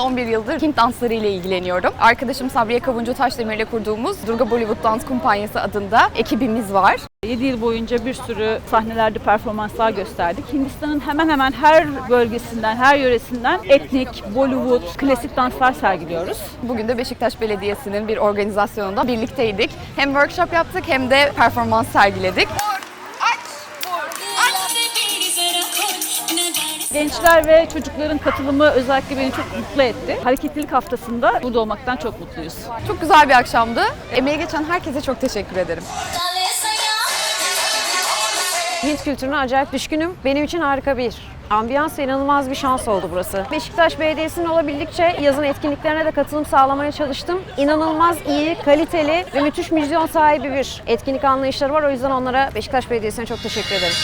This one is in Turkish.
11 yıldır Hint dansları ile ilgileniyorum. Arkadaşım Sabriye Kavuncu Taşdemir ile kurduğumuz Durga Bollywood Dans Kumpanyası adında ekibimiz var. 7 yıl boyunca bir sürü sahnelerde performanslar gösterdik. Hindistan'ın hemen hemen her bölgesinden, her yöresinden etnik, Bollywood, klasik danslar sergiliyoruz. Bugün de Beşiktaş Belediyesi'nin bir organizasyonunda birlikteydik. Hem workshop yaptık hem de performans sergiledik. Gençler ve çocukların katılımı özellikle beni çok mutlu etti. Hareketlilik haftasında burada olmaktan çok mutluyuz. Çok güzel bir akşamdı. Emeği geçen herkese çok teşekkür ederim. Hint kültürüne acayip düşkünüm. Benim için harika bir ambiyans ve inanılmaz bir şans oldu burası. Beşiktaş Belediyesi'nin olabildikçe yazın etkinliklerine de katılım sağlamaya çalıştım. İnanılmaz iyi, kaliteli ve müthiş vizyon sahibi bir etkinlik anlayışları var. O yüzden onlara Beşiktaş Belediyesi'ne çok teşekkür ederim.